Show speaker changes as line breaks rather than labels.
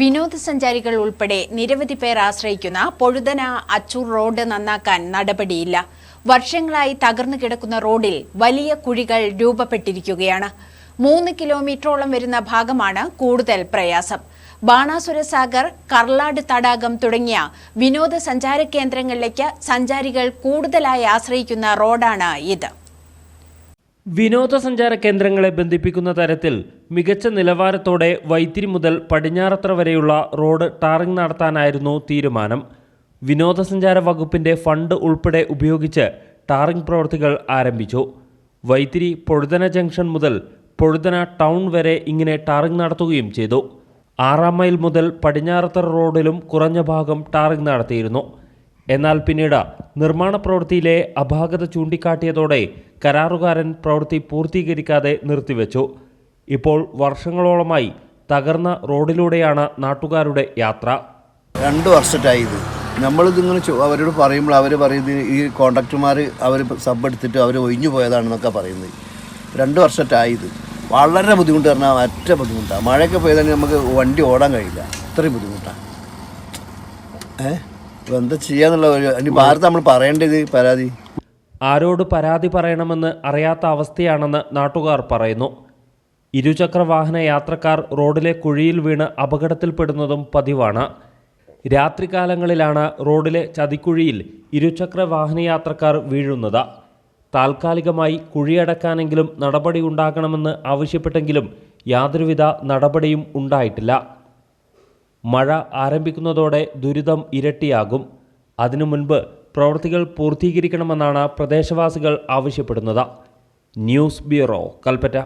വിനോദസഞ്ചാരികൾ ഉൾപ്പെടെ നിരവധി പേർ ആശ്രയിക്കുന്ന പൊഴുതന അച്ചൂർ റോഡ് നന്നാക്കാൻ നടപടിയില്ല. വർഷങ്ങളായി തകർന്നു കിടക്കുന്ന റോഡിൽ വലിയ കുഴികൾ രൂപപ്പെട്ടിരിക്കുകയാണ്. മൂന്ന് കിലോമീറ്ററോളം വരുന്ന ഭാഗമാണ് കൂടുതൽ പ്രയാസം. ബാണാസുര സാഗർ കർലാട് തടാകം തുടങ്ങിയ വിനോദസഞ്ചാര കേന്ദ്രങ്ങളിലേക്ക് സഞ്ചാരികൾ കൂടുതലായി ആശ്രയിക്കുന്ന റോഡാണ് ഇത്.
വിനോദസഞ്ചാര കേന്ദ്രങ്ങളെ ബന്ധിപ്പിക്കുന്ന തരത്തിൽ മികച്ച നിലവാരത്തോടെ വൈത്തിരി മുതൽ പടിഞ്ഞാറത്ര വരെയുള്ള റോഡ് ടാറിംഗ് നടത്താനായിരുന്നു തീരുമാനം. വിനോദസഞ്ചാര വകുപ്പിന്റെ ഫണ്ട് ഉൾപ്പെടെ ഉപയോഗിച്ച് ടാറിംഗ് പ്രവൃത്തികൾ ആരംഭിച്ചു. വൈത്തിരി പൊഴുതന ജംഗ്ഷൻ മുതൽ പൊഴുതന ടൗൺ വരെ ഇങ്ങനെ ടാറിംഗ് നടത്തുകയും ചെയ്തു. ആറാം മൈൽ മുതൽ പടിഞ്ഞാറത്തറ റോഡിലും കുറഞ്ഞ ഭാഗം ടാറിംഗ് നടത്തിയിരുന്നു. എന്നാൽ പിന്നീട് നിർമ്മാണ പ്രവൃത്തിയിലെ അപാകത ചൂണ്ടിക്കാട്ടിയതോടെ കരാറുകാരൻ പ്രവൃത്തി പൂർത്തീകരിക്കാതെ നിർത്തിവെച്ചു. ഇപ്പോൾ വർഷങ്ങളോളമായി തകർന്ന റോഡിലൂടെയാണ് നാട്ടുകാരുടെ യാത്ര.
രണ്ട് വർഷത്തായി ഇത്. നമ്മളിതിങ്ങനെ അവരോട് പറയുമ്പോൾ അവർ പറയുന്നത് ഈ കോൺട്രാക്ടർമാർ അവർ സബ് എടുത്തിട്ട് അവർ ഒഴിഞ്ഞു പോയതാണെന്നൊക്കെ പറയുന്നത്. രണ്ട് വർഷത്തായി ഇത്. വളരെ ബുദ്ധിമുട്ട് പറഞ്ഞാൽ ഒറ്റ ബുദ്ധിമുട്ടാണ് മഴയൊക്കെ പോയതാണെങ്കിൽ നമുക്ക് വണ്ടി ഓടാൻ കഴിയില്ല. അത്രയും ബുദ്ധിമുട്ടാണ് ഏഹ് എന്താ ഒരു പരാതി.
ആരോട് പരാതി പറയണമെന്ന് അറിയാത്ത അവസ്ഥയാണെന്ന് നാട്ടുകാർ പറയുന്നു. ഇരുചക്ര വാഹന യാത്രക്കാർ റോഡിലെ കുഴിയിൽ വീണ് അപകടത്തിൽപ്പെടുന്നതും പതിവാണ്. രാത്രികാലങ്ങളിലാണ് റോഡിലെ ചതിക്കുഴിയിൽ ഇരുചക്ര വാഹനയാത്രക്കാർ വീഴുന്നത്. താൽക്കാലികമായി കുഴിയടക്കാനെങ്കിലും നടപടി ഉണ്ടാകണമെന്ന് ആവശ്യപ്പെട്ടെങ്കിലും യാതൊരുവിധ നടപടിയും ഉണ്ടായിട്ടില്ല. മഴ ആരംഭിക്കുന്നതോടെ ദുരിതം ഇരട്ടിയാകും. അതിനു മുൻപ് പ്രവൃത്തികൾ പൂർത്തീകരിക്കണമെന്നാണ് പ്രദേശവാസികൾ ആവശ്യപ്പെടുന്നത്. News bureau Kalpetta.